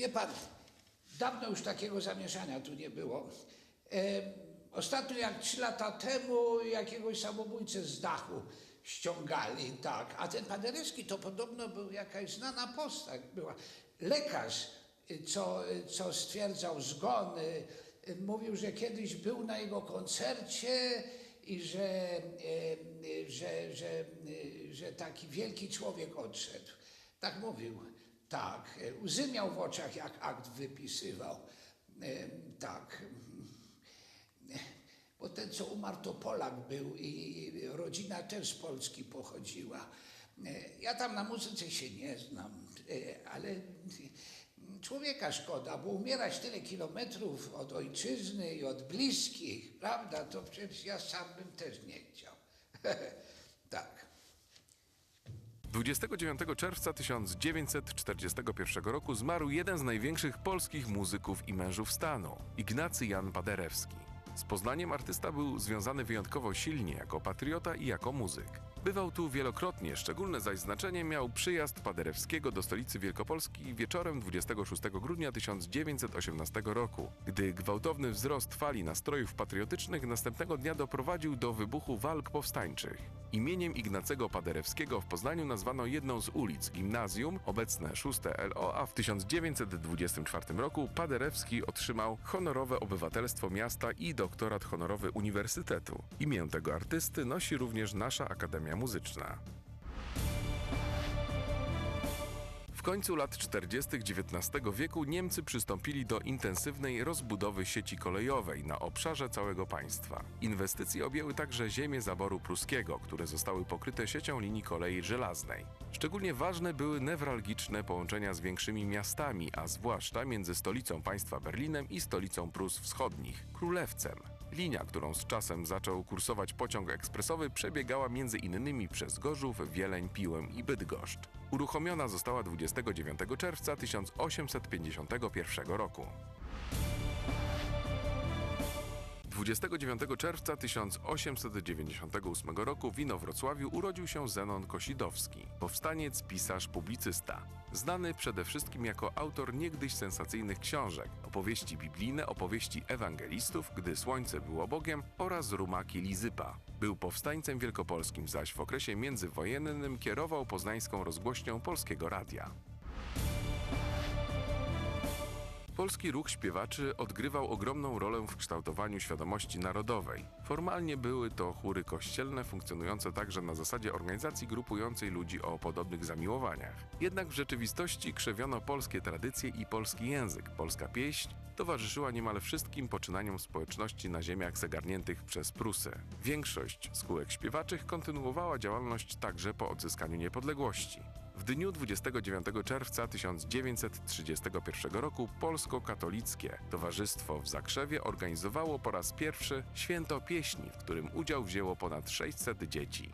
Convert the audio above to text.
Wie pan, dawno już takiego zamieszania tu nie było. E, ostatnio jak trzy lata temu jakiegoś samobójcę z dachu ściągali, tak. A ten Paderewski to podobno był jakaś znana postać, była. Lekarz, y, co, y, co stwierdzał zgony, y, mówił, że kiedyś był na jego koncercie i że, że, że, że taki wielki człowiek odszedł. Tak mówił. Tak, e, łzy miał w oczach, jak akt wypisywał. E, Tak. Bo ten, co umarł, to Polak był i rodzina też z Polski pochodziła. E, Ja tam na muzyce się nie znam, e, ale człowieka szkoda, bo umierać tyle kilometrów od ojczyzny i od bliskich, prawda, to przecież ja sam bym też nie chciał. tak. 29 czerwca 1941 roku zmarł jeden z największych polskich muzyków i mężów stanu, Ignacy Jan Paderewski. Z Poznaniem artysta był związany wyjątkowo silnie jako patriota i jako muzyk. Bywał tu wielokrotnie, szczególne zaś znaczenie miał przyjazd Paderewskiego do stolicy Wielkopolski wieczorem 26 grudnia 1918 roku, gdy gwałtowny wzrost fali nastrojów patriotycznych następnego dnia doprowadził do wybuchu walk powstańczych. Imieniem Ignacego Paderewskiego w Poznaniu nazwano jedną z ulic gimnazjum, obecne 6 LO, a w 1924 roku Paderewski otrzymał honorowe obywatelstwo miasta i doktorat honorowy uniwersytetu. Imię tego artysty nosi również nasza Akademia Muzyczna. W końcu lat 40. XIX wieku Niemcy przystąpili do intensywnej rozbudowy sieci kolejowej na obszarze całego państwa. Inwestycje objęły także ziemie zaboru pruskiego, które zostały pokryte siecią linii kolei żelaznej. Szczególnie ważne były newralgiczne połączenia z większymi miastami, a zwłaszcza między stolicą państwa Berlinem i stolicą Prus Wschodnich, Królewcem. Linia, którą z czasem zaczął kursować pociąg ekspresowy, przebiegała między innymi przez Gorzów, Wieleń, Piłę i Bydgoszcz. Uruchomiona została 29 czerwca 1851 roku. 29 czerwca 1898 roku w Inowrocławiu urodził się Zenon Kosidowski, powstaniec, pisarz, publicysta. Znany przede wszystkim jako autor niegdyś sensacyjnych książek, opowieści biblijne, opowieści ewangelistów, gdy słońce było Bogiem oraz rumaki Lizypa. Był powstańcem wielkopolskim, zaś w okresie międzywojennym kierował poznańską rozgłośnią Polskiego Radia. Polski ruch śpiewaczy odgrywał ogromną rolę w kształtowaniu świadomości narodowej. Formalnie były to chóry kościelne funkcjonujące także na zasadzie organizacji grupującej ludzi o podobnych zamiłowaniach. Jednak w rzeczywistości krzewiono polskie tradycje i polski język. Polska pieśń towarzyszyła niemal wszystkim poczynaniom społeczności na ziemiach zagarniętych przez Prusy. Większość spółek śpiewaczych kontynuowała działalność także po odzyskaniu niepodległości. W dniu 29 czerwca 1931 roku Polsko-Katolickie Towarzystwo w Zakrzewie organizowało po raz pierwszy Święto Pieśni, w którym udział wzięło ponad 600 dzieci.